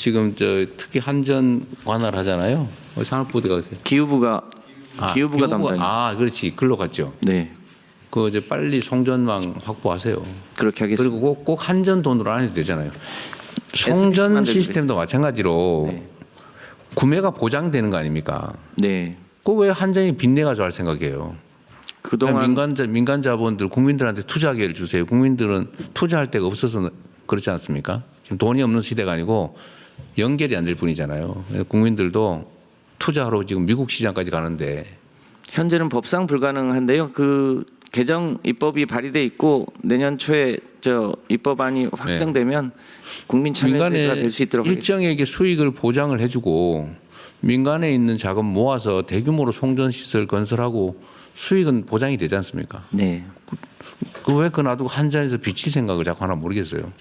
지금 저 특히 한전 관할 하잖아요. 어, 산업부대가 어디세요? 기후부가 아, 기후부가 기후부- 담당. 아, 그렇지. 글로 갔죠. 네, 그 이제 빨리 송전망 확보하세요. 그렇게 하겠습니다. 그리고 꼭, 꼭 한전 돈으로 안 해도 되잖아요. 송전. 시스템도 마찬가지로 네. 구매가 보장되는 거 아닙니까? 네, 그 왜 한전이 빚내 할 생각이에요? 그동안 민간자 민간 자본들 국민들한테 투자 기회를 주세요. 국민들은 투자할 데가 없어서 그렇지 않습니까? 지금 돈이 없는 시대가 아니고 연결이 안 될 뿐이잖아요. 국민들도 투자하러 지금 미국 시장까지 가는데 현재는 법상 불가능한데요. 그 개정 입법이 발의돼 있고 내년 초에 저 입법안이 확정되면 국민 참여가 될 수 있도록. 일정에게 수익을 보장을 해주고 민간에 있는 자금 모아서 대규모로 송전 시설 건설하고 수익은 보장이 되지 않습니까? 네, 그왜그 놔두고 한전에서 비칠 생각을 자꾸 하나 모르겠어요.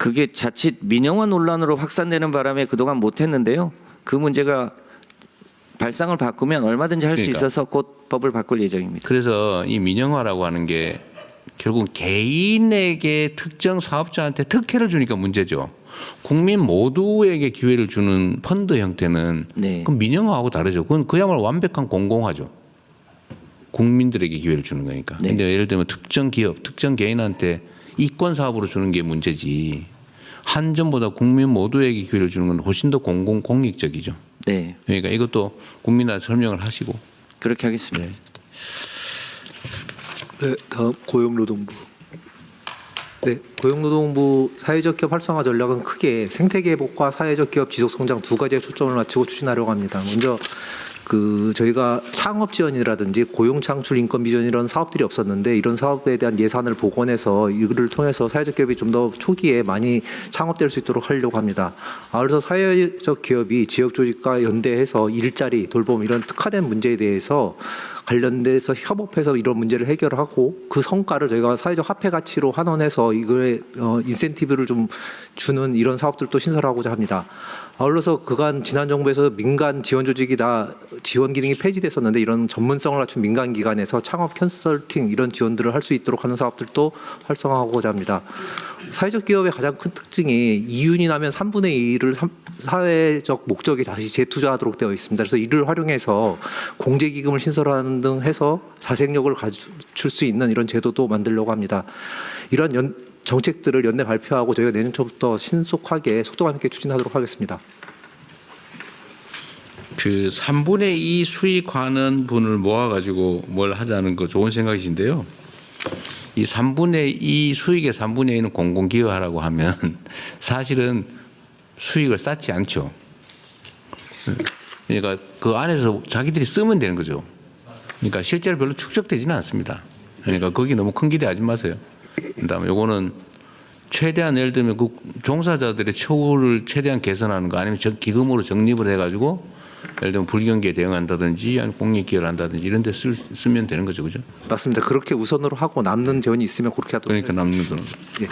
그게 자칫 민영화 논란으로 확산되는 바람에 그동안 못했는데요. 그 문제가 발상을 바꾸면 얼마든지 할수 그러니까. 있어서 곧 법을 바꿀 예정입니다. 그래서 이 민영화라고 하는 게 결국 개인에게 특정 사업자한테 특혜를 주니까 문제죠. 국민 모두에게 기회를 주는 펀드 형태는 네. 그럼 민영화하고 다르죠. 그건 그야말로 완벽한 공공화죠. 국민들에게 기회를 주는 거니까. 네. 근데 예를 들면 특정 기업, 특정 개인한테 이권 사업으로 주는 게 문제지. 한전보다 국민 모두에게 기회를 주는 건 훨씬 더 공공 공익적이죠. 네, 그러니까 이것도 국민한테 설명을 하시고 그렇게 하겠습니다. 네, 다음 고용노동부. 네, 고용노동부 사회적 기업 활성화 전략은 크게 생태계 회복과 사회적 기업 지속 성장 두 가지에 초점을 맞추고 추진하려고 합니다. 먼저 그 저희가 창업 지원이라든지 고용 창출 인건 비전 이런 사업들이 없었는데 이런 사업에 대한 예산을 복원해서 이를 통해서 사회적 기업이 좀 더 초기에 많이 창업될 수 있도록 하려고 합니다. 아, 그래서 사회적 기업이 지역 조직과 연대해서 일자리, 돌봄 이런 특화된 문제에 대해서 관련돼서 협업해서 이런 문제를 해결하고 그 성과를 저희가 사회적 화폐 가치로 환원해서 이거에 어, 인센티브를 좀 주는 이런 사업들도 신설하고자 합니다. 아울러서 그간 지난 정부에서 민간 지원 조직이 다 지원 기능이 폐지됐었는데 이런 전문성을 갖춘 민간 기관에서 창업 컨설팅 이런 지원들을 할 수 있도록 하는 사업들도 활성화하고자 합니다. 사회적 기업의 가장 큰 특징이 이윤이 나면 3분의 1을 사회적 목적에 다시 재투자하도록 되어 있습니다. 그래서 이를 활용해서 공제기금을 신설하는 등 해서 자생력을 갖출 수 있는 이런 제도도 만들려고 합니다. 이런 연, 정책들을 연내 발표하고 저희가 내년 초부터 신속하게 속도감 있게 추진하도록 하겠습니다. 그 3분의 2 수익하는 분을 모아가지고 뭘 하자는 거 좋은 생각이신데요. 이 3분의 2 수익의 3분의 2는 공공 기여하라고 하면 사실은 수익을 쌓지 않죠. 그러니까 그 안에서 자기들이 쓰면 되는 거죠. 그러니까 실제로 별로 축적되지는 않습니다. 그러니까 거기 너무 큰 기대하지 마세요. 그다음에 요거는 최대한 예를 들면 그 종사자들의 처우를 최대한 개선하는 거 아니면 저 기금으로 적립을 해가지고 예를 들면 불경기에 대응한다든지 공익기여를 한다든지 이런 데 쓸, 쓰면 되는 거죠. 그죠? 맞습니다. 그렇게 우선으로 하고 남는 재원이 있으면 그렇게 하도록 그러니까 남는. 하겠습니다. 예.